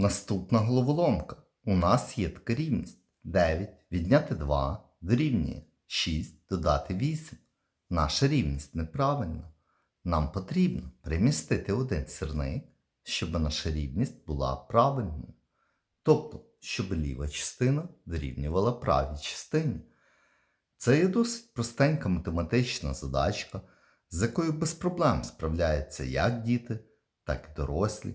Наступна головоломка. У нас є така рівність. 9 відняти 2 дорівнює 6 додати 8. Наша рівність неправильна. Нам потрібно перемістити один сірник, щоб наша рівність була правильною. Тобто, щоб ліва частина дорівнювала правій частині. Це є досить простенька математична задачка, з якою без проблем справляються як діти, так і дорослі.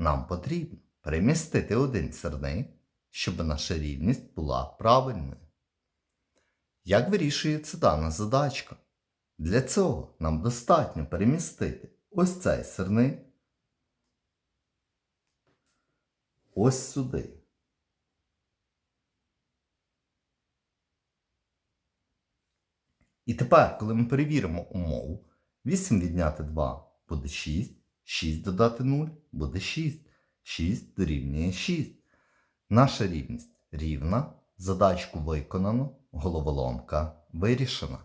Нам потрібно перемістити один сірник, щоб наша рівність була правильною. Як вирішується дана задачка? Для цього нам достатньо перемістити ось цей сирник ось сюди. І тепер, коли ми перевіримо умову, 8 відняти 2 буде 6, 6 додати 0 буде 6, 6 дорівнює 6. Наша рівність рівна, задачку виконано, головоломка вирішена.